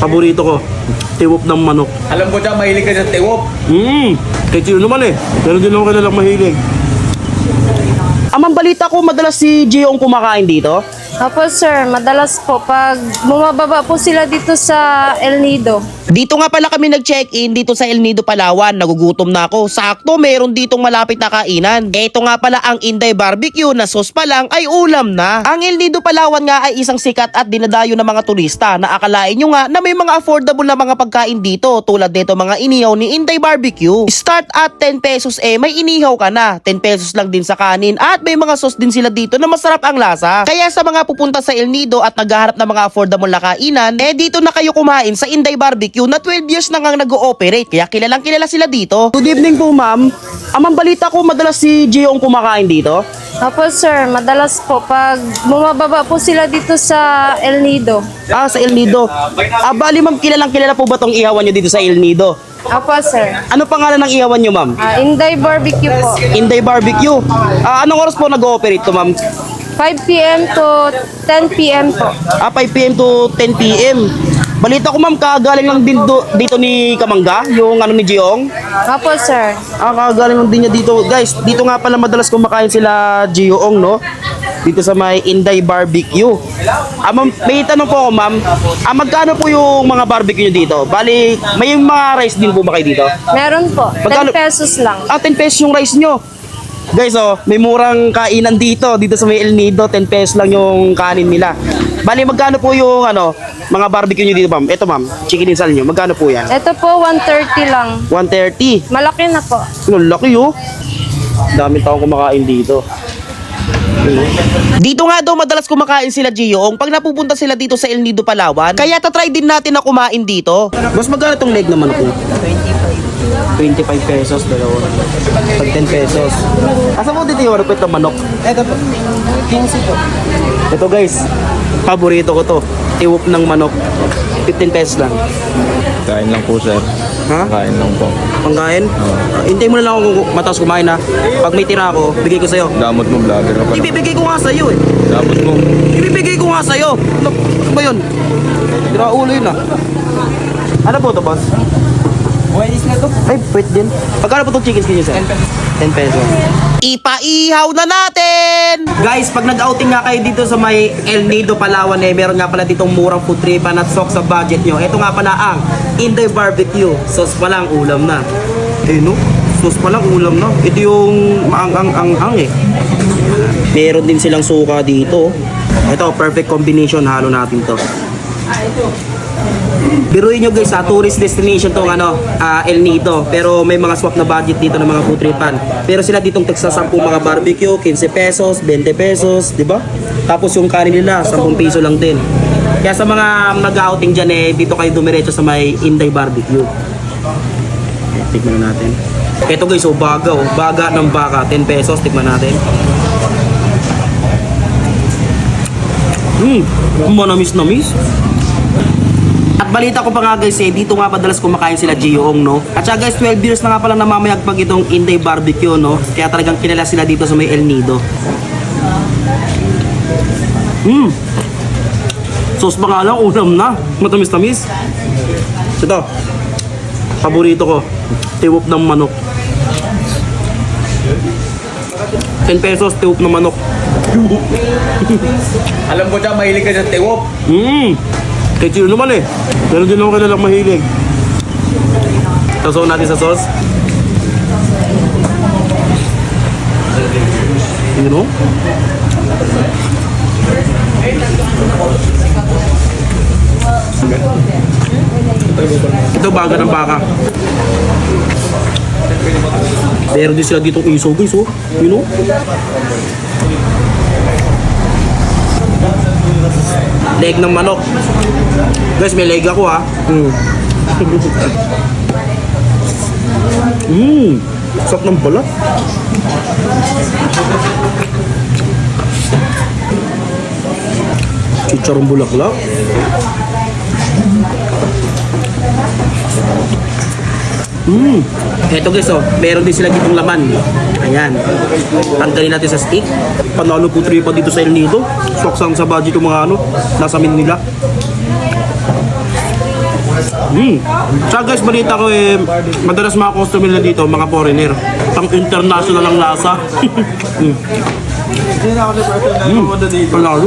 Paborito ko, tiwop ng manok. Alam ko dyan, mahilig ka sa tiwop. Mmm, kahit sino naman eh. Meron din ako kilalang mahilig. Amang balita ko, madalas si Gio ang kumakain dito. Opo sir, madalas po pag bumababa po sila dito sa El Nido. Dito nga pala kami nag-check-in dito sa El Nido, Palawan. Nagugutom na ako. Sakto, meron ditong malapit na kainan. Ito nga pala ang Inday Barbecue na sauce pa lang ay ulam na. Ang El Nido, Palawan nga ay isang sikat at dinadayo ng mga turista na akalain nyo nga na may mga affordable na mga pagkain dito tulad nito mga inihaw ni Inday Barbecue. Start at 10 pesos eh, may inihaw ka na. 10 pesos lang din sa kanin at may mga sauce din sila dito na masarap ang lasa. Kaya sa mga pupunta sa El Nido at naghahanap ng mga affordable na kainan, eh dito na kayo kumain sa Inday Barbecue na 12 years na nga nag-ooperate. Kaya kilalang kilala sila dito. Good evening po, ma'am. Amang balita ko, madalas si Gio ang kumakain dito. Opo sir, madalas po pag bumababa po sila dito sa El Nido. Ah, sa El Nido. Ah, bali ma'am, kilalang kilala po ba tong ihawan nyo dito sa El Nido? Opo sir, Ano pangalan ng ihawan nyo, ma'am? Ah, Inday Barbecue po. Inday Barbecue. Ah, anong oras po nag-ooperate to, ma'am? 5 p.m. to 10 p.m. po. Ah, 5 p.m. to 10 p.m. Balita ko, ma'am, kagaling lang din do, dito ni Kamangga, yung ano ni Jiong. Opo sir. Ah, kagaling lang din niya dito. Guys, dito nga pala madalas kumakain sila Jiong, no? Dito sa may Inday Barbecue. Ah, ma'am, may tanong po ako, ma'am. Ah, magkano po yung mga barbecue nyo dito? Bali, may mga rice din po ba kayo dito? Meron po, 10 Magkano? pesos lang. Ah, 10 pesos yung rice nyo. Guys, oh, may murang kainan dito. Dito sa may El Nido, 10 pesos lang yung kanin nila. Bali, magkano po yung ano, mga barbecue nyo dito, ma'am? Ito, ma'am, chicken insal nyo. Magkano po yan? Ito po, 130 lang. 130. Malaki na po. Ang laki, oh. Daming taong kumakain dito. Dito nga daw madalas kumakain sila Gioong pag napupunta sila dito sa El Nido, Palawan. Kaya tatry din natin na kumain dito. Mas magkano tong leg naman ako? 25 pesos, dalawa. Pag 10 pesos. Asa mo dito yung rupit ng manok? Ito po. 15 po. Ito guys, paborito ko to. Tiwop ng manok. 15 pesos lang. Kain lang po, sir. Ha? Kain lang po. Pangkain? Uh, hintayin mo na lang ako kung matas kumain ha. Pag may tira ako, bigay ko sa'yo. Damot mo, vlogger ka pa. Ibibigay ko nga sa'yo eh. Damot mo. Ibibigay ko nga sa'yo. Ano, ano ba yun? Tira ulo yun ah. Ano po to boss? Buwanis na to. Ay, wait din. Pagkano po itong chicken skin nyo sir? 10 pesos. Ipaihaw na natin! Guys, pag nag-outing nga kayo dito sa may El Nido, Palawan, eh, meron nga pala ditong murang food tripan at sok sa budget nyo. Ito nga pala ang Inday Barbecue. Sauce pa lang, ulam na. Eh no? Sauce pa lang, ulam na. Ito yung maang-ang-ang eh. Meron din silang suka dito. Ito, perfect combination. Halo natin to. Biruin nyo guys, sa tourist destination tong ano, ah, El Nido. Pero may mga swak na budget dito ng mga food tripan. Pero sila ditong tagsa 10 mga barbecue, 15 pesos, 20 pesos, di ba? Tapos yung kanin nila, 10 piso lang din. Kaya sa mga mag-outing dyan eh, dito kayo dumiretso sa may Inday Barbecue. Eh, tignan natin. Ito guys, oh, baga oh. Baga ng baka, 10 pesos. Tignan natin. Hmm, manamis-namis. At balita ko pa nga guys eh, dito nga madalas kumakain sila Gioong no. At saka guys, 12 years na nga pala namamayagpag itong Inday Barbecue no. Kaya talagang kilala sila dito sa may El Nido. Hmm. Sauce pa nga lang, unam na. Matamis-tamis. Ito. Paborito ko. Tiwop ng manok. 10 pesos, tiwop ng manok. Alam ko dyan, mahilig ka sa tiwop. Mmm. Kahit sino naman eh. Meron din ako kilalang mahilig. Sasaw natin sa sauce. Yun o. Ito baga ng baka. Meron din sila ditong iso guys oh. Yun o. Leg ng manok. Guys, may leg ako ha. Mm. mm. Sarap ng balat. Chicharong bulaklak. Mm. Eto guys, oh, meron din sila ditong laman. Ayan. Tanggalin natin sa stick. Panalo po tripa dito sa El Nido. Swak sa budget yung mga ano, nasa menu nila. Hmm. Tsaka guys, balita ko eh, madalas mga customer nila dito, mga foreigner. Pang international ang lasa. mm. Hindi na ako na person na dito. Palalo.